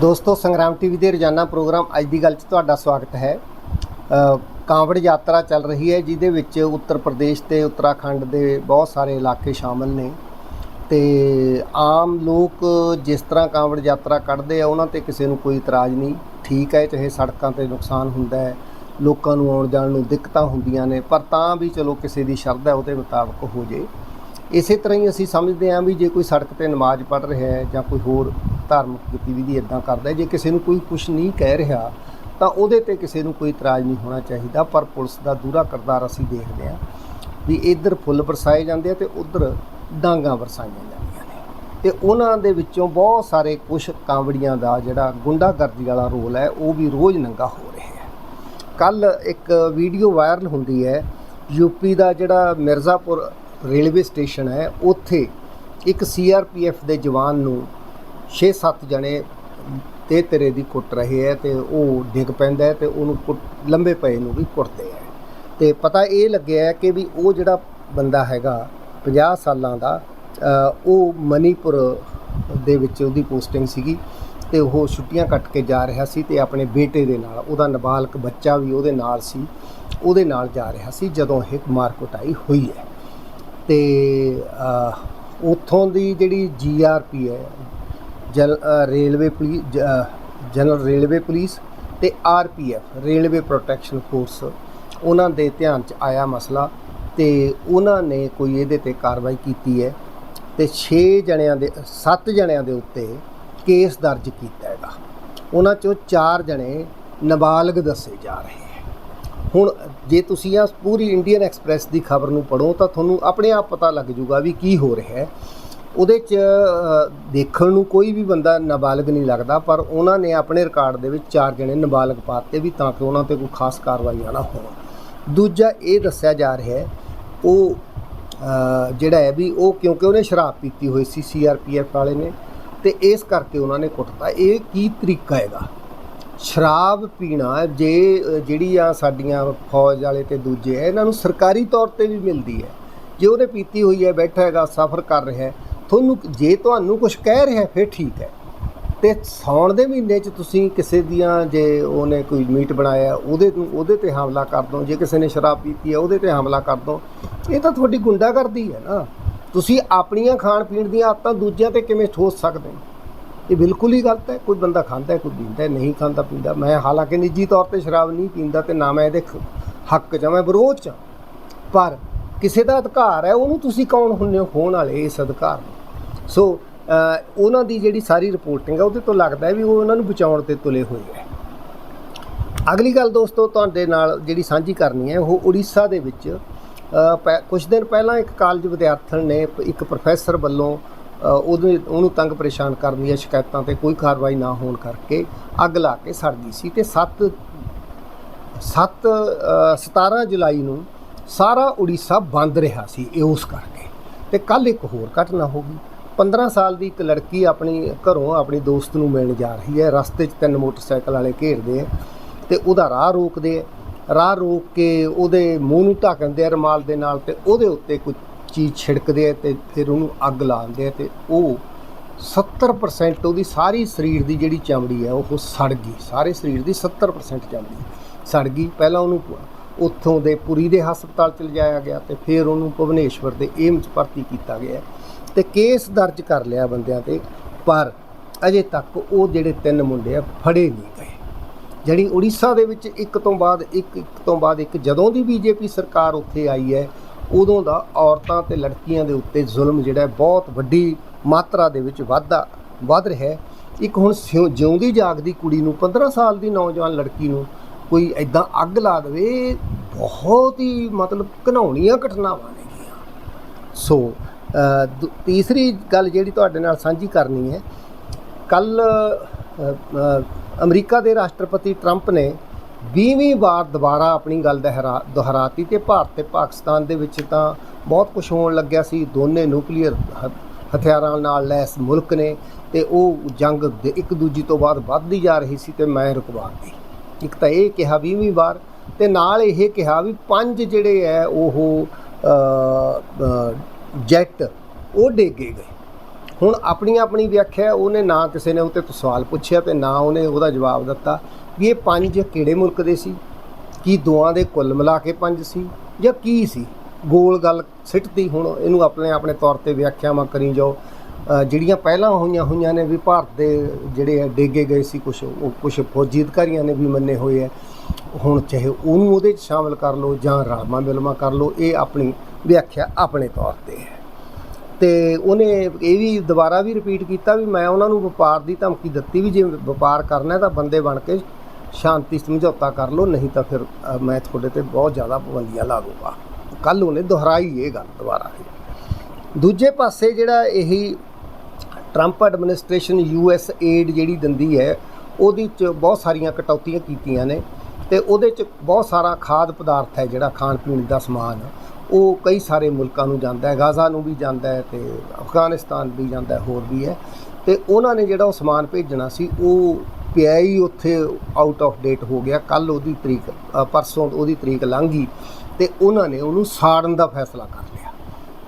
ਦੋਸਤੋ, ਸੰਗਰਾਮ ਟੀਵੀ ਦੇ ਰੋਜ਼ਾਨਾ ਪ੍ਰੋਗਰਾਮ ਅੱਜ ਦੀ ਗੱਲ 'ਚ ਤੁਹਾਡਾ ਸਵਾਗਤ ਹੈ। ਕਾਂਵੜ ਯਾਤਰਾ ਚੱਲ ਰਹੀ ਹੈ, ਜਿਹਦੇ ਵਿੱਚ ਉੱਤਰ ਪ੍ਰਦੇਸ਼ ਤੇ ਉੱਤਰਾਖੰਡ ਦੇ ਬਹੁਤ ਸਾਰੇ ਇਲਾਕੇ ਸ਼ਾਮਲ ਨੇ। ਤੇ ਆਮ ਲੋਕ ਜਿਸ ਤਰ੍ਹਾਂ ਕਾਂਵੜ ਯਾਤਰਾ ਕੱਢਦੇ ਆ, ਉਹਨਾਂ ਤੇ ਕਿਸੇ ਨੂੰ ਕੋਈ ਇਤਰਾਜ਼ ਨਹੀਂ। ਠੀਕ ਹੈ, ਚਾਹੇ ਸੜਕਾਂ ਤੇ ਨੁਕਸਾਨ ਹੁੰਦਾ ਹੈ, ਲੋਕਾਂ ਨੂੰ ਆਉਣ ਜਾਣ ਨੂੰ ਦਿੱਕਤਾਂ ਹੁੰਦੀਆਂ ਨੇ, ਪਰ ਤਾਂ ਵੀ ਚਲੋ ਕਿਸੇ ਦੀ ਸ਼ਰਧਾ ਉਹਦੇ ਮੁਤਾਬਕ ਹੋ ਜੇ। ਇਸੇ ਤਰ੍ਹਾਂ ਹੀ ਅਸੀਂ ਸਮਝਦੇ ਹਾਂ ਵੀ ਜੇ ਕੋਈ ਸੜਕ ਤੇ ਨਮਾਜ਼ ਪੜ੍ਹ ਰਿਹਾ ਹੈ ਜਾਂ ਕੋਈ ਹੋਰ ਧਾਰਮਿਕ ਗਤੀਵਿਧੀ ਇਦਾਂ ਕਰਦਾ ਜੇ ਕਿਸੇ ਨੂੰ ਕੋਈ ਕੁਝ ਨਹੀਂ ਕਹਿ ਰਿਹਾ, ਤਾਂ ਉਹਦੇ ਤੇ ਕਿਸੇ ਨੂੰ ਕੋਈ ਇਤਰਾਜ਼ ਨਹੀਂ ਹੋਣਾ ਚਾਹੀਦਾ, ਪਰ ਪੁਲਿਸ ਦਾ ਦੂਰਾ ਕਰਦਾਰ ਅਸੀਂ ਦੇਖਦੇ ਹਾਂ ਵੀ ਇੱਧਰ ਫੁੱਲ ਵਰਸਾਏ ਜਾਂਦੇ ਆ ਤੇ ਉੱਧਰ ਡਾਂਗਾ ਵਰਸਾਈਆਂ ਜਾਂਦੀਆਂ ਨੇ। ਤੇ ਉਹਨਾਂ ਦੇ ਵਿੱਚੋਂ ਬਹੁਤ ਸਾਰੇ ਕੁਝ ਕਾਂਵੜੀਆਂ ਦਾ ਜਿਹੜਾ ਗੁੰਡਾਗਰਦੀ ਵਾਲਾ ਰੋਲ ਹੈ, ਉਹ ਵੀ ਰੋਜ਼ ਨੰਗਾ ਹੋ ਰਿਹਾ ਹੈ। ਕੱਲ ਇੱਕ ਵੀਡੀਓ ਵਾਇਰਲ ਹੁੰਦੀ ਹੈ ਯੂਪੀ ਦਾ ਜਿਹੜਾ ਮਿਰਜ਼ਾਪੁਰ ਰੇਲਵੇ ਸਟੇਸ਼ਨ ਹੈ, ਉੱਥੇ ਇੱਕ ਸੀਆਰਪੀਐਫ ਦੇ ਜਵਾਨ ਨੂੰ 6-7 ਜਣੇ ਤੇ ਤੇਰੇ ਦੀ ਕੁੱਟ ਰਹੇ ਹੈ ਤੇ ਉਹ ਡਿੱਗ ਪੈਂਦਾ ਹੈ ਤੇ ਉਹਨੂੰ ਕੁੱਟ- ਲੰਬੇ ਪਏ ਨੂੰ ਵੀ ਕੁੱਟਦੇ ਹੈ ਤੇ ਪਤਾ ਇਹ ਲੱਗਿਆ ਕਿ ਵੀ ਉਹ ਜਿਹੜਾ ਬੰਦਾ ਹੈਗਾ 50 ਸਾਲਾਂ ਦਾ ਉਹ ਮਨੀਪੁਰ ਦੇ ਵਿੱਚ ਉਹਦੀ ਪੋਸਟਿੰਗ ਸੀਗੀ ਤੇ ਉਹ ਛੁੱਟੀਆਂ ਕੱਟ ਕੇ ਜਾ ਰਿਹਾ ਸੀ ਤੇ ਆਪਣੇ ਬੇਟੇ ਦੇ ਨਾਲ ਉਹਦਾ ਨਾਬਾਲਗ ਬੱਚਾ ਵੀ ਉਹਦੇ ਨਾਲ ਸੀ ਉਹਦੇ ਨਾਲ ਜਾ ਰਿਹਾ ਸੀ ਜਦੋਂ ਇਹ ਮਾਰ ਕੁਟਾਈ ਹੋਈ ਹੈ। ਤੇ ਅ, ਉੱਥੋਂ ਦੀ ਜਿਹੜੀ ਜੀਆਰਪੀ ਹੈ ਜਨ ਰੇਲਵੇ ਪੁਲਿਸ ਜ- ਜਨਰਲ ਰੇਲਵੇ ਪੁਲਿਸ ਤੇ ਆਰਪੀਐਫ ਰੇਲਵੇ ਪ੍ਰੋਟੈਕਸ਼ਨ ਫੋਰਸ, ਉਹਨਾਂ ਦੇ ਧਿਆਨ 'ਚ ਆਇਆ ਮਸਲਾ ਤੇ ਉਹਨਾਂ ਨੇ ਕੋਈ ਇਹਦੇ ਤੇ ਕਾਰਵਾਈ ਕੀਤੀ ਹੈ ਤੇ 6 ਜਣਿਆਂ ਦੇ 7 ਜਣਿਆਂ ਦੇ ਉੱਤੇ ਕੇਸ ਦਰਜ ਕੀਤਾ ਹੈਗਾ ਉਹਨਾਂ ਚੋਂ 4 ਜਣੇ ਨਾਬਾਲਗ ਦੱਸੇ ਜਾ ਰਹੇ ਹੈ। ਹੁਣ ਜੇ ਤੁਸੀਂ ਆ ਪੂਰੀ ਇੰਡੀਅਨ ਐਕਸਪ੍ਰੈਸ ਦੀ ਖਬਰ ਨੂੰ ਪੜੋ ਤਾਂ ਤੁਹਾਨੂੰ ਆਪਣੇ ਆਪ ਪਤਾ ਲੱਗ ਜਾਊਗਾ ਵੀ ਕੀ ਹੋ ਰਿਹਾ ਹੈ। ਉਹਦੇ 'ਚ ਦੇਖਣ ਨੂੰ ਕੋਈ ਵੀ ਬੰਦਾ ਨਾਬਾਲਗ ਨਹੀਂ ਲੱਗਦਾ ਪਰ ਉਹਨਾਂ ਨੇ ਆਪਣੇ ਰਿਕਾਰਡ ਦੇ ਵਿੱਚ ਚਾਰ ਜਣੇ ਨਾਬਾਲਗ ਪਾਤੇ ਵੀ ਤਾਂ ਕਿ ਉਹਨਾਂ ਤੇ ਕੋਈ ਖਾਸ ਕਾਰਵਾਈਆਂ ਨਾ ਹੋਣ। ਦੂਜਾ ਇਹ ਦੱਸਿਆ ਜਾ ਰਿਹਾ ਹੈ ਉਹ ਜਿਹੜਾ ਹੈ ਵੀ ਉਹ ਕਿਉਂਕਿ ਉਹਨੇ ਸ਼ਰਾਬ ਪੀਤੀ ਹੋਈ ਸੀ ਸੀਆਰਪੀਐਫ ਵਾਲੇ ਨੇ ਤੇ ਇਸ ਕਰਕੇ ਉਹਨਾਂ ਨੇ ਕੁੱਟਤਾ। ਇਹ ਕੀ ਤਰੀਕਾ ਹੈਗਾ? ਸ਼ਰਾਬ ਪੀਣਾ ਜੇ ਅ, ਜਿਹੜੀ ਆ ਸਾਡੀਆਂ ਫੌਜ ਵਾਲੇ ਤੇ ਦੂਜੇ ਹੈ ਇਹਨਾਂ ਨੂੰ ਸਰਕਾਰੀ ਤੌਰ ਤੇ ਵੀ ਮਿਲਦੀ ਹੈ। ਜੇ ਉਹਨੇ ਪੀਤੀ ਹੋਈ ਹੈ ਬੈਠਾ ਹੈਗਾ ਸਫ਼ਰ ਕਰ ਰਿਹਾ ਹੈ ਤੁਹਾਨੂੰ ਜੇ ਤੁਹਾਨੂੰ ਕੁਝ ਕਹਿ ਰਿਹਾ, ਫਿਰ ਠੀਕ ਹੈ। ਤੇ ਸੌਣ ਦੇ ਮਹੀਨੇ 'ਚ ਤੁਸੀਂ ਕਿਸੇ ਦੀਆਂ ਜੇ ਉਹਨੇ ਕੋਈ ਮੀਟ ਬਣਾਇਆ, ਉਹਦੇ ਉਹਦੇ ਤੇ ਹਮਲਾ ਕਰ ਦੋ। ਜੇ ਕਿਸੇ ਨੇ ਸ਼ਰਾਬ ਪੀਤੀ ਹੈ, ਉਹਦੇ ਤੇ ਹਮਲਾ ਕਰ ਦੋ। ਇਹ ਤਾਂ ਤੁਹਾਡੀ ਗੁੰਡਾਗਰਦੀ ਹੈ ਨਾ। ਤੁਸੀਂ ਆਪਣੀਆਂ ਖਾਣ ਪੀਣ ਦੀਆਂ ਆਦਤਾਂ ਦੂਜਿਆਂ ਤੇ ਕਿਵੇਂ ਠੋਸ ਸਕਦੇ ਹੋ? ਇਹ ਬਿਲਕੁਲ ਹੀ ਗਲਤ ਹੈ। ਕੋਈ ਬੰਦਾ ਖਾਂਦਾ ਹੈ, ਕੋਈ ਪੀਂਦਾ ਹੈ, ਨਹੀਂ ਖਾਂਦਾ, ਪੀਂਦਾ। ਮੈਂ ਹਾਲਾਂਕਿ ਨਿੱਜੀ ਤੌਰ ਤੇ ਸ਼ਰਾਬ ਨਹੀਂ ਪੀਂਦਾ ਤੇ ਨਾ ਮੈਂ ਇਹਦੇ ਹੱਕ 'ਚ ਮੈਂ ਵਿਰੋਧ 'ਚ ਹਾਂ। ਪਰ ਕਿਸੇ ਦਾ ਅਧਿਕਾਰ ਹੈ ਉਹਨੂੰ ਤੁਸੀਂ ਕੌਣ ਹੁੰਦੇ ਹੋ ਹੋਣ ਵਾਲੇ ਇਸ ਅਧਿਕਾਰ ਨੂੰ? ਸੋ ਉਹਨਾਂ ਦੀ ਜਿਹੜੀ ਸਾਰੀ ਰਿਪੋਰਟਿੰਗ ਹੈ ਉਹਦੇ ਤੋਂ ਲੱਗਦਾ ਵੀ ਉਹ ਉਹਨਾਂ ਨੂੰ ਬਚਾਉਣ ਤੇ ਤੁਲੇ ਹੋਏ ਹੈ। ਅਗਲੀ ਗੱਲ ਦੋਸਤੋ ਤੁਹਾਡੇ ਨਾਲ ਜਿਹੜੀ ਸਾਂਝੀ ਕਰਨੀ ਹੈ ਉਹ ਉੜੀਸਾ ਦੇ ਵਿੱਚ ਅ, ਪੈ- ਕੁਝ ਦਿਨ ਪਹਿਲਾਂ ਇੱਕ ਕਾਲਜ ਵਿਦਿਆਰਥਣ ਨੇ ਇੱਕ ਪ੍ਰੋਫੈਸਰ ਵੱਲੋਂ ਉਹਦੇ ਉਹਨੂੰ ਤੰਗ ਪਰੇਸ਼ਾਨ ਕਰਨ ਦੀਆਂ ਸ਼ਿਕਾਇਤਾਂ ਤੇ ਕੋਈ ਕਾਰਵਾਈ ਨਾ ਹੋਣ ਕਰਕੇ ਅੱਗ ਲਾ ਕੇ ਸੜ ਗਈ ਸੀ ਤੇ 7 7 17 ਜੁਲਾਈ ਨੂੰ ਸਾਰਾ ਉੜੀਸਾ ਬੰਦ ਰਿਹਾ ਸੀ ਇਹ ਉਸ ਕਰਕੇ। ਤੇ ਕੱਲ ਇੱਕ ਹੋਰ ਘਟਨਾ ਹੋ ਗਈ। 15 ਸਾਲ ਦੀ ਇੱਕ ਲੜਕੀ ਆਪਣੀ ਘਰੋਂ ਆਪਣੀ ਦੋਸਤ ਨੂੰ ਮਿਲਣ ਜਾ ਰਹੀ ਹੈ। ਰਸਤੇ 'ਚ ਤਿੰਨ ਮੋਟਰਸਾਈਕਲ ਵਾਲੇ ਘੇਰਦੇ ਆ ਤੇ ਉਹਦਾ ਰਾਹ ਰੋਕਦੇ ਆ। ਰਾਹ ਰੋਕ ਕੇ ਉਹਦੇ ਮੂੰਹ ਨੂੰ ਢੱਕ ਦਿੰਦੇ ਆ ਰਮਾਲ ਦੇ ਨਾਲ ਤੇ ਉਹਦੇ ਉੱਤੇ ਕੋਈ ਚੀਜ਼ ਛਿੜਕਦੇ ਆ ਤੇ ਫਿਰ ਉਹਨੂੰ ਅੱਗ ਲਾਉਂਦੇ ਦਿੰਦੇ ਆ ਤੇ ਉਹ 70% ਉਹਦੀ ਸਾਰੀ ਸਰੀਰ ਦੀ ਜਿਹੜੀ ਚਮੜੀ ਹੈ ਉਹ ਸੜ ਗਈ। ਸਾਰੇ ਸਰੀਰ ਦੀ 70% ਚਮੜੀ ਸੜ ਗਈ। ਪਹਿਲਾਂ ਉਹਨੂੰ ਉੱਥੋਂ ਦੇ ਪੁਰੀ ਦੇ ਹਸਪਤਾਲ ਚ ਲਿਜਾਇਆ ਗਿਆ ਤੇ ਫਿਰ ਉਹਨੂੰ ਭੁਵਨੇਸ਼ਵਰ ਦੇ ਏਮਸ ਭਰਤੀ ਕੀਤਾ ਗਿਆ। ਤੇ ਕੇਸ ਦਰਜ ਕਰ ਲਿਆ ਬੰਦਿਆਂ ਤੇ, ਪਰ ਅਜੇ ਤੱਕ ਉਹ ਜਿਹੜੇ ਤਿੰਨ ਮੁੰਡੇ ਆ, ਫੜੇ ਨਹੀਂ ਗਏ। ਜਿਹੜੀ ਉੜੀਸਾ ਦੇ ਵਿੱਚ ਇੱਕ ਤੋਂ ਬਾਅਦ, ਇੱਕ ਇੱਕ ਤੋਂ ਬਾਅਦ, ਇੱਕ ਜਦੋਂ ਦੀ ਬੀਜੇਪੀ ਸਰਕਾਰ ਉੱਥੇ ਆਈ ਹੈ, ਉਦੋਂ ਦਾ ਔਰਤਾਂ ਤੇ ਲੜਕੀਆਂ ਦੇ ਉੱਤੇ ਜ਼ੁਲਮ ਜਿਹੜਾ ਬਹੁਤ ਵੱਡੀ ਮਾਤਰਾ ਦੇ ਵਿੱਚ ਵਾਧਾ ਵੱਧ ਰਿਹਾ ਹੈ। ਇੱਕ ਹੁਣ ਸਿਉ- ਜਿਉਂਦੀ ਜਾਗਦੀ ਕੁੜੀ ਨੂੰ 15 ਸਾਲ ਦੀ ਨੌਜਵਾਨ ਲੜਕੀ ਨੂੰ ਕੋਈ ਐਦਾਂ ਅੱਗ ਲਾ ਦੇਵੇ ਬਹੁਤ ਹੀ ਮਤਲਬ ਘਿਨਾਉਣੀਆਂ ਘਟਨਾਵਾਂ ਨੇਗੀਆਂ ਸੋ ਅ, ਤੀਸਰੀ ਗੱਲ ਜਿਹੜੀ ਤੁਹਾਡੇ ਨਾਲ ਸਾਂਝੀ ਕਰਨੀ ਹੈ ਕੱਲ ਅਮਰੀਕਾ ਦੇ ਰਾਸ਼ਟਰਪਤੀ ਟਰੰਪ ਨੇ 20ਵੀਂ ਵਾਰ ਦੁਬਾਰਾ ਆਪਣੀ ਗੱਲ ਦੁਹਰਾ ਦੁਹਰਾਤੀ ਤੇ ਭਾਰਤ ਤੇ ਪਾਕਿਸਤਾਨ ਦੇ ਵਿੱਚ ਤਾਂ ਬਹੁਤ ਕੁਝ ਹੋਣ ਲੱਗਿਆ ਸੀ। ਦੋਨੇ ਨਿਊਕਲੀਅਰ ਹ- ਹਥਿਆਰਾਂ ਨਾਲ ਲੈਸ ਮੁਲਕ ਨੇ ਤੇ ਉਹ ਜੰਗ ਇੱਕ ਦੂਜੀ ਤੋਂ ਬਾਅਦ ਵੱਧਦੀ ਜਾ ਰਹੀ ਸੀ ਤੇ ਮੈਂ ਰੁਕਵਾਤੀ ਇੱਕ ਤਾਂ ਇਹ ਕਿਹਾ 20ਵੀਂ ਵਾਰ ਤੇ ਨਾਲ ਇਹ ਕਿਹਾ ਵੀ ਪੰਜ ਜਿਹੜੇ ਹੈ ਉਹ ਅ, ਜੈਟ ਉਹ ਡੇਗੇ ਗਏ। ਹੁਣ ਆਪਣੀ ਆਪਣੀ ਵਿਆਖਿਆ ਉਹਨੇ ਨਾ ਕਿਸੇ ਨੇ ਉੱਤੇ ਤੋਂ ਸਵਾਲ ਪੁੱਛਿਆ ਤੇ ਨਾ ਉਹਨੇ ਉਹਦਾ ਜਵਾਬ ਦਿੱਤਾ ਵੀ ਇਹ ਪੰਜ ਕਿਹੜੇ ਮੁਲਕ ਦੇ ਸੀ? ਕੀ ਦੋਆਂ ਦੇ ਕੁੱਲ ਮਿਲਾ ਕੇ ਪੰਜ ਸੀ? ਜਾਂ ਕੀ ਸੀ? ਗੋਲ ਗੱਲ ਸਿੱਟਦੀ ਹੁਣ ਇਹਨੂੰ ਆਪਣੇ ਆਪਣੇ ਤੌਰ ਤੇ ਵਿਆਖਿਆਵਾਂ ਕਰੀ ਜਾਓ। ਜਿਹੜੀਆਂ ਪਹਿਲਾਂ ਹੋਈਆਂ ਹੋਈਆਂ ਨੇ ਵੀ ਭਾਰਤ ਦੇ ਜਿਹੜੇ ਆ ਡੇਗੇ ਗਏ ਸੀ ਕੁਝ ਉਹ ਕੁਝ ਫੌਜੀ ਅਧਿਕਾਰੀਆਂ ਨੇ ਵੀ ਮੰਨੇ ਹੋਏ ਆ ਹੁਣ ਚਾਹੇ ਉਹਨੂੰ ਉਹਦੇ 'ਚ ਸ਼ਾਮਲ ਕਰ ਲਓ ਜਾਂ ਰਾਮਾ ਮਿਲਮਾ ਕਰ ਲਓ, ਇਹ ਆਪਣੀ ਵਿਆਖਿਆ ਆਪਣੇ ਤੌਰ ਤੇ ਹੈ। ਤੇ ਉਹਨੇ ਇਹ ਵੀ ਦੁਬਾਰਾ ਵੀ ਰਿਪੀਟ ਕੀਤਾ ਵੀ ਮੈਂ ਉਹਨਾਂ ਨੂੰ ਵਪਾਰ ਦੀ ਧਮਕੀ ਦਿੱਤੀ ਵੀ ਜੇ ਵਪਾਰ ਕਰਨਾ ਹੈ ਤਾਂ ਬੰਦੇ ਬਣ ਕੇ ਸ਼ਾਂਤੀ, ਸਮਝੌਤਾ ਕਰ ਲਓ, ਨਹੀਂ ਤਾਂ ਫਿਰ ਮੈਂ ਤੁਹਾਡੇ ਤੇ ਬਹੁਤ ਜ਼ਿਆਦਾ ਪਾਬੰਦੀਆਂ ਲਾ ਦੂੰਗਾ ਕੱਲ ਉਹਨੇ ਦੁਹਰਾਈ ਇਹ ਗੱਲ ਦੁਬਾਰਾ ਦੂਜੇ ਪਾਸੇ ਜਿਹੜਾ ਇਹੀ Trump administration U S aid ਜਿਹੜੀ ਦਿੰਦੀ ਹੈ, ਉਹਦੀ ਚ ਬਹੁਤ ਸਾਰੀਆਂ ਕਟੌਤੀਆਂ ਕੀਤੀਆਂ ਨੇ। ਤੇ ਉਹਦੇ ਚ ਬਹੁਤ ਸਾਰਾ ਖਾਦ ਪਦਾਰਥ ਹੈ ਜਿਹੜਾ ਖਾਣ ਪੀਣ ਦਾ ਸਮਾਨ। ਉਹ ਕਈ ਸਾਰੇ ਮੁਲਕਾਂ ਨੂੰ ਜਾਂਦਾ ਹੈ, ਗਾਜ਼ਾ ਨੂੰ ਵੀ ਜਾਂਦਾ ਹੈ ਤੇ ਅਫਗਾਨਿਸਤਾਨ ਵੀ ਜਾਂਦਾ ਹੈ, ਹੋਰ ਵੀ ਹੈ। ਤੇ ਉਹਨਾਂ ਨੇ ਜਿਹੜਾ ਉਹ ਸਮਾਨ ਭੇਜਣਾ ਸੀ, ਉਹ ਪਿਆ ਹੀ ਉੱਥੇ ਆਊਟ ਆਫ ਡੇਟ ਹੋ ਗਿਆ। ਕੱਲ ਉਹਦੀ ਤਰੀਕ ਪਰਸੋਂ ਉਹਦੀ ਤਰੀਕ ਲੰਘ ਗਈ ਤੇ ਉਹਨਾਂ ਨੇ ਉਹਨੂੰ ਸਾੜਨ ਦਾ ਫੈਸਲਾ ਕਰ ਲਿਆ।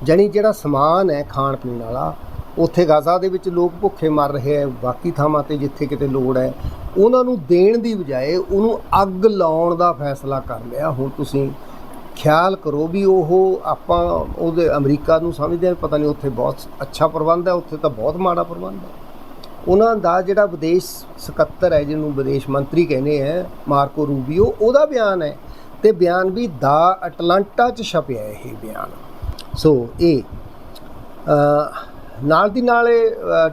ਜਾਣੀ ਜਿਹੜਾ ਸਮਾਨ ਹੈ ਖਾਣ ਪੀਣ ਵਾਲਾ ਉੱਥੇ ਗਾਜ਼ਾ ਦੇ ਵਿੱਚ ਲੋਕ ਭੁੱਖੇ ਮਰ ਰਹੇ ਹੈ ਬਾਕੀ ਥਾਵਾਂ ਤੇ ਜਿੱਥੇ ਕਿਤੇ ਲੋੜ ਹੈ, ਉਹਨਾਂ ਨੂੰ ਦੇਣ ਦੀ ਬਜਾਏ ਉਹਨੂੰ ਅੱਗ ਲਾਉਣ ਦਾ ਫੈਸਲਾ ਕਰ ਲਿਆ। ਹੁਣ ਤੁਸੀਂ ਖਿਆਲ ਕਰੋ ਵੀ ਉਹ ਆਪਾਂ ਉਹਦੇ ਅਮਰੀਕਾ ਨੂੰ ਸਮਝਦੇ ਹਾਂ ਪਤਾ ਨਹੀਂ ਉੱਥੇ ਬਹੁਤ ਅੱਛਾ ਪ੍ਰਬੰਧ ਹੈ, ਉੱਥੇ ਤਾਂ ਬਹੁਤ ਮਾੜਾ ਪ੍ਰਬੰਧ ਹੈ। ਉਹਨਾਂ ਦਾ ਜਿਹੜਾ ਵਿਦੇਸ਼ ਸਕੱਤਰ ਹੈ, ਜਿਹਨੂੰ ਵਿਦੇਸ਼ ਮੰਤਰੀ ਕਹਿੰਦੇ ਹੈ ਮਾਰਕੋ ਰੂਬੀਓ, ਉਹਦਾ ਬਿਆਨ ਹੈ ਤੇ ਬਿਆਨ ਵੀ ਦਾ ਅਟਲਾਂਟਾ 'ਚ ਛਪਿਆ ਇਹ ਬਿਆਨ। ਸੋ ਇਹ ਨਾਲ ਦੀ ਨਾਲ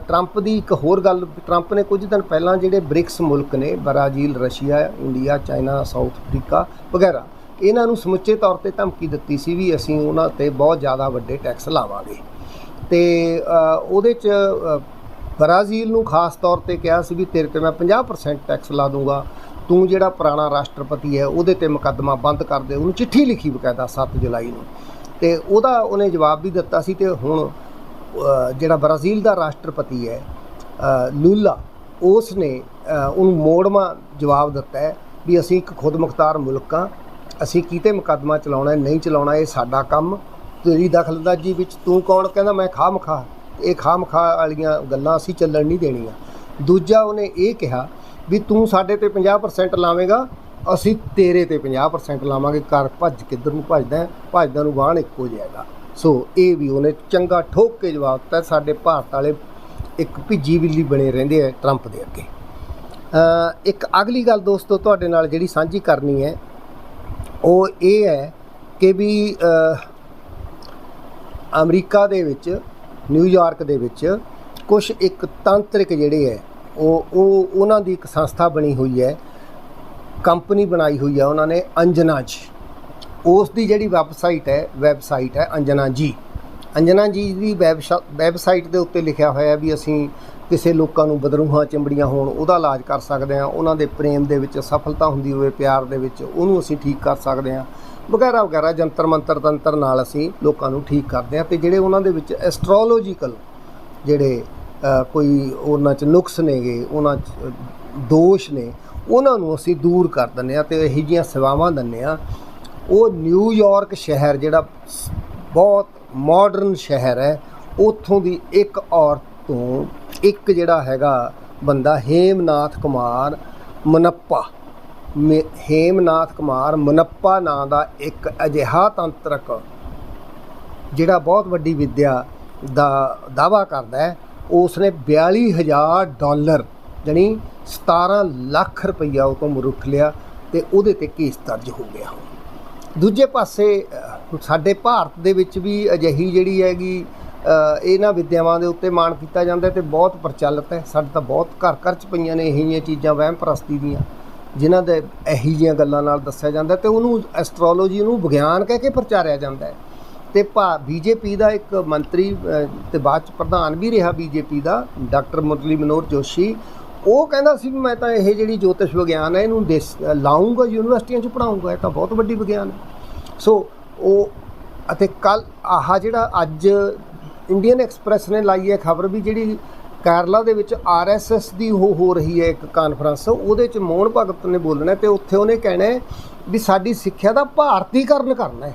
ਟਰੰਪ ਦੀ ਇੱਕ ਹੋਰ ਗੱਲ ਟਰੰਪ ਨੇ ਕੁਝ ਦਿਨ ਪਹਿਲਾਂ ਜਿਹੜੇ ਬ੍ਰਿਕਸ ਮੁਲਕ ਨੇ Brazil Russia India China South Africa ਵਗੈਰਾ ਇਹਨਾਂ ਨੂੰ ਸਮੁੱਚੇ ਤੌਰ ਤੇ ਧਮਕੀ ਦਿੱਤੀ ਸੀ ਵੀ ਅਸੀਂ ਉਹਨਾਂ ਤੇ ਬਹੁਤ ਜ਼ਿਆਦਾ ਵੱਡੇ ਟੈਕਸ ਲਾਵਾਂਗੇ। ਤੇ ਉਹਦੇ ਚ ਅ, ਬ੍ਰਾਜ਼ੀਲ ਨੂੰ ਖਾਸ ਤੌਰ ਤੇ ਕਿਹਾ ਸੀ ਵੀ ਤੇਰੇ ਤੇ ਮੈਂ 50% ਟੈਕਸ ਲਾ ਦੂੰਗਾ ਤੂੰ ਜਿਹੜਾ ਪੁਰਾਣਾ ਰਾਸ਼ਟਰਪਤੀ ਹੈ ਉਹਦੇ ਤੇ ਮੁਕੱਦਮਾ ਬੰਦ ਕਰ ਦੇ ਉਹਨੂੰ ਚਿੱਠੀ ਲਿਖੀ ਬਕਾਇਦਾ 7 ਜੁਲਾਈ ਨੂੰ। ਤੇ ਉਹਦਾ ਉਹਨੇ ਜਵਾਬ ਵੀ ਦਿੱਤਾ ਸੀ ਤੇ ਹੁਣ ਜਿਹੜਾ ਬ੍ਰਾਜ਼ੀਲ ਦਾ ਰਾਸ਼ਟਰਪਤੀ ਹੈ ਲੂਲਾ ਉਸ ਨੇ ਉਹਨੂੰ ਮੋੜਵਾ ਜਵਾਬ ਦਿੱਤਾ ਹੈ ਵੀ ਅਸੀਂ ਇੱਕ ਖੁਦਮੁਖਤਾਰ ਮੁਲਕ ਹਾਂ, ਅਸੀਂ ਕਿਤੇ ਮੁਕੱਦਮਾ ਚਲਾਉਣਾ ਨਹੀਂ ਚਲਾਉਣਾ, ਇਹ ਸਾਡਾ ਕੰਮ। ਤੇਰੀ ਦਖਲਅੰਦਾਜ਼ੀ ਵਿੱਚ ਤੂੰ ਕੌਣ? ਕਹਿੰਦਾ, ਮੈਂ ਖਾਮਖਾ ਇਹ ਖਾਮਖਾ ਵਾਲੀਆਂ ਗੱਲਾਂ ਅਸੀਂ ਚੱਲਣ ਨਹੀਂ ਦੇਣੀਆਂ। ਦੂਜਾ ਉਹਨੇ ਇਹ ਕਿਹਾ ਵੀ ਤੂੰ ਸਾਡੇ ਤੇ 50% ਲਾਵੇਂਗਾ, ਅਸੀਂ ਤੇਰੇ ਤੇ 50% ਲਾਵਾਂਗੇ। ਕਰ ਭੱਜ ਕਿੱਧਰ ਨੂੰ ਭੱਜਦਾ ਹੈ? ਭੱਜਦਾ ਨੂੰ ਵਾਹਣ ਇੱਕੋ ਜਾਏਗਾ ਸੋ ਇਹ ਵੀ ਉਹਨੇ ਚੰਗਾ ਠੋਕ ਕੇ ਜਵਾਬ ਦਿੱਤਾ। ਸਾਡੇ ਭਾਰਤ ਵਾਲੇ ਇੱਕ ਭਿੱਜੀ ਬਿੱਲੀ ਬਣੇ ਰਹਿੰਦੇ ਆ ਟਰੰਪ ਦੇ ਅੱਗੇ। ਇੱਕ ਅਗਲੀ ਗੱਲ ਦੋਸਤੋ, ਤੁਹਾਡੇ ਨਾਲ ਜਿਹੜੀ ਸਾਂਝੀ ਕਰਨੀ ਹੈ, ਉਹ ਇਹ ਹੈ ਕਿ ਵੀ ਅਮਰੀਕਾ ਦੇ ਵਿੱਚ ਨਿਊਯਾਰਕ ਦੇ ਵਿੱਚ ਕੁਝ ਇੱਕ ਤਾਂਤਰਿਕ ਜਿਹੜੇ ਹੈ, ਉਹ ਉਹ, ਉਹਨਾਂ ਦੀ ਇੱਕ ਸੰਸਥਾ ਬਣੀ ਹੋਈ ਹੈ, ਕੰਪਨੀ ਬਣਾਈ ਹੋਈ ਹੈ, ਉਹਨਾਂ ਨੇ ਅੰਜਨਾ ਜੀ ਉਸ ਦੀ ਜਿਹੜੀ ਵੈਬਸਾਈਟ ਹੈ ਵੈਬਸਾਈਟ ਹੈ ਅੰਜਨਾ ਜੀ। ਅੰਜਨਾ ਜੀ ਦੀ ਵੈਬਸ਼ਾ- ਵੈਬਸਾਈਟ ਦੇ ਉੱਤੇ ਲਿਖਿਆ ਹੋਇਆ ਵੀ ਅਸੀਂ ਕਿਸੇ ਲੋਕਾਂ ਨੂੰ ਬਦਰੂਹਾਂ, ਚਿੰਬੜੀਆਂ ਹੋਣ, ਉਹਦਾ ਇਲਾਜ ਕਰ ਸਕਦੇ ਹਾਂ। ਉਹਨਾਂ ਦੇ ਪ੍ਰੇਮ ਦੇ ਵਿੱਚ ਸਫਲਤਾ ਹੁੰਦੀ ਹੋਵੇ, ਪਿਆਰ ਦੇ ਵਿੱਚ, ਉਹਨੂੰ ਅਸੀਂ ਠੀਕ ਕਰ ਸਕਦੇ ਹਾਂ। ਵਗੈਰਾ ਵਗੈਰਾ, ਜੰਤਰ, ਮੰਤਰ, ਤੰਤਰ ਨਾਲ ਅਸੀਂ ਲੋਕਾਂ ਨੂੰ ਠੀਕ ਕਰਦੇ ਹਾਂ। ਤੇ ਜਿਹੜੇ ਉਹਨਾਂ ਦੇ ਵਿੱਚ ਐਸਟ੍ਰੋਲੋਜੀਕਲ ਜਿਹੜੇ ਕੋਈ ਉਹਨਾਂ 'ਚ ਨੁਕਸ ਨੇਗੇ, ਉਹਨਾਂ 'ਚ ਦੋਸ਼ ਨੇ, ਉਹਨਾਂ ਨੂੰ ਅਸੀਂ ਦੂਰ ਕਰ ਦਿੰਦੇ ਆ ਤੇ ਇਹੋ ਜਿਹੀਆਂ ਸੇਵਾਵਾਂ ਦਿੰਦੇ ਆ ਉਹ ਨਿਊਯਾਰਕ ਸ਼ਹਿਰ ਜਿਹੜਾ ਸ- ਬਹੁਤ ਮਾਡਰਨ ਸ਼ਹਿਰ ਹੈ, ਉੱਥੋਂ ਦੀ ਇੱਕ ਔਰਤ ਤੋਂ ਇੱਕ ਜਿਹੜਾ ਹੈਗਾ ਬੰਦਾ ਹੇਮਨਾਥ ਕੁਮਾਰ ਮਨੱਪਾ। ਮੇ- ਹੇਮਨਾਥ ਕੁਮਾਰ ਮਨੱਪਾ ਨਾਂ ਦਾ ਇੱਕ ਅਜਿਹਾ ਤੰਤਰਕ ਜਿਹੜਾ ਬਹੁਤ ਵੱਡੀ ਵਿੱਦਿਆ ਦਾ ਦਾਵਾ ਕਰਦਾ ਹੈ। ਉਸ ਨੇ 42000 ਡਾਲਰ ਜਾਣੀ 17 ਲੱਖ ਰੁਪਈਆ ਉਹ ਤੋਂ ਮੁਰੁੱਖ ਲਿਆ ਤੇ ਉਹਦੇ ਤੇ ਕੇਸ ਦਰਜ ਹੋ ਗਿਆ। ਦੂਜੇ ਪਾਸੇ ਸਾਡੇ ਭਾਰਤ ਦੇ ਵਿੱਚ ਵੀ ਅਜਿਹੀ ਜਿਹੜੀ ਹੈਗੀ ਇਹਨਾਂ ਵਿਦਿਆਵਾਂ ਦੇ ਉੱਤੇ ਮਾਣ ਕੀਤਾ ਜਾਂਦਾ ਹੈ ਤੇ ਬਹੁਤ ਪ੍ਰਚਲਿਤ ਹੈ। ਸਾਡੇ ਤਾਂ ਬਹੁਤ ਘਰ ਘਰ ਚ ਪਈਆਂ ਨੇ ਇਹੋ ਜਿਹੀਆਂ ਚੀਜ਼ਾਂ ਵਹਿਮ ਪ੍ਰਸਤੀ ਦੀਆਂ ਜਿਨ੍ਹਾਂ ਦੇ ਇਹੀ ਜਿਹੀਆਂ ਗੱਲਾਂ ਨਾਲ ਦੱਸਿਆ ਜਾਂਦਾ ਤੇ ਉਹਨੂੰ ਐਸਟ੍ਰੋਲੋਜੀ ਨੂੰ ਵਿਗਿਆਨ ਕਹਿ ਕੇ ਪ੍ਰਚਾਰਿਆ ਜਾਂਦਾ ਹੈ। ਤੇ ਭਾ ਬੀਜੇਪੀ ਦਾ ਇੱਕ ਮੰਤਰੀ ਅਹ, ਤੇ ਬਾਅਦ ਚ ਪ੍ਰਧਾਨ ਵੀ ਰਿਹਾ ਬੀਜੇਪੀ ਦਾ ਡਾਕਟਰ ਮੁਰਲੀ ਮਨੋਹਰ ਜੋਸ਼ੀ। ਉਹ ਕਹਿੰਦਾ ਸੀ ਵੀ ਮੈਂ ਤਾਂ ਇਹ ਜਿਹੜੀ ਜੋਤਿਸ਼ ਵਿਗਿਆਨ ਹੈ, ਇਹਨੂੰ ਦੇਸ- ਲਾਊਂਗਾ, ਯੂਨੀਵਰਸਿਟੀਆਂ 'ਚ ਪੜਾਉਂਗਾ ਇਹ ਤਾਂ ਬਹੁਤ ਵੱਡੀ ਵਿਗਿਆਨ ਹੈ। ਸੋ ਉਹ, ਅਤੇ ਕੱਲ ਆਹ ਜਿਹੜਾ ਅੱਜ ਇੰਡੀਅਨ ਐਕਸਪ੍ਰੈਸ ਨੇ ਲਾਈ ਹੈ ਖਬਰ ਵੀ ਜਿਹੜੀ ਕੇਰਲਾ ਦੇ ਵਿੱਚ ਆਰਐਸਐਸ ਦੀ ਉਹ ਹੋ ਰਹੀ ਹੈ ਇੱਕ ਕਾਨਫਰੰਸ ਉਹਦੇ 'ਚ ਮੋਹਨ ਭਗਤ ਨੇ ਬੋਲਣਾ ਹੈ ਤੇ ਉੱਥੇ ਉਹਨੇ ਕਹਿਣਾ ਵੀ ਸਾਡੀ ਸਿੱਖਿਆ ਦਾ ਭਾਰਤੀਕਰਨ ਕਰਨਾ ਹੈ।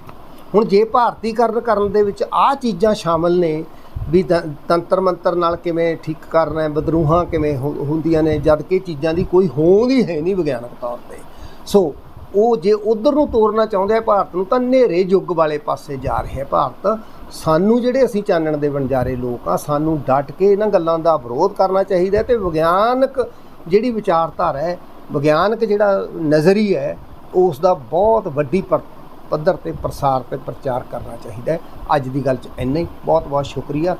ਹੁਣ ਜੇ ਭਾਰਤੀਕਰਨ ਕਰਨ ਦੇ ਵਿੱਚ ਆਹ ਚੀਜ਼ਾਂ ਸ਼ਾਮਲ ਨੇ ਵੀ ਤ- ਤੰਤਰ ਮੰਤਰ ਨਾਲ ਕਿਵੇਂ ਠੀਕ ਕਰਨਾ ਹੈ, ਬਦਰੂਹਾਂ ਕਿਵੇਂ ਹੁ- ਹੁੰਦੀਆਂ ਨੇ, ਜਦ ਕਿ ਚੀਜ਼ਾਂ ਦੀ ਕੋਈ ਹੋਂਦ ਹੀ ਹੈ ਨਹੀਂ ਵਿਗਿਆਨਕ ਤੌਰ ਤੇ। ਸੋ, ਉਹ ਜੇ ਉਧਰ ਨੂੰ ਤੋਰਨਾ ਚਾਹੁੰਦੇ ਆ ਭਾਰਤ ਨੂੰ, ਤਾਂ ਹਨੇਰੇ ਯੁੱਗ ਵਾਲੇ ਪਾਸੇ ਜਾ ਰਿਹਾ ਭਾਰਤ। ਸਾਨੂੰ ਜਿਹੜੇ ਅਸੀਂ ਚਾਨਣ ਦੇ ਵਣਜਾਰੇ ਲੋਕ ਆ, ਸਾਨੂੰ ਡਟ ਕੇ ਇਹਨਾਂ ਗੱਲਾਂ ਦਾ ਵਿਰੋਧ ਕਰਨਾ ਚਾਹੀਦਾ ਹੈ ਤੇ ਵਿਗਿਆਨਕ ਜਿਹੜੀ ਵਿਚਾਰਧਾਰਾ ਹੈ, ਵਿਗਿਆਨਕ ਜਿਹੜਾ ਨਜ਼ਰੀਆ ਹੈ, ਉਸ ਦਾ ਬਹੁਤ ਵੱਡੀ ਪਰ- ਪੱਧਰ ਤੇ ਪ੍ਰਸਾਰ ਤੇ ਪ੍ਰਚਾਰ ਕਰਨਾ ਚਾਹੀਦਾ ਹੈ। ਅੱਜ ਦੀ ਗੱਲ 'ਚ ਇੰਨਾ ਹੀ। ਬਹੁਤ ਬਹੁਤ ਸ਼ੁਕਰੀਆ।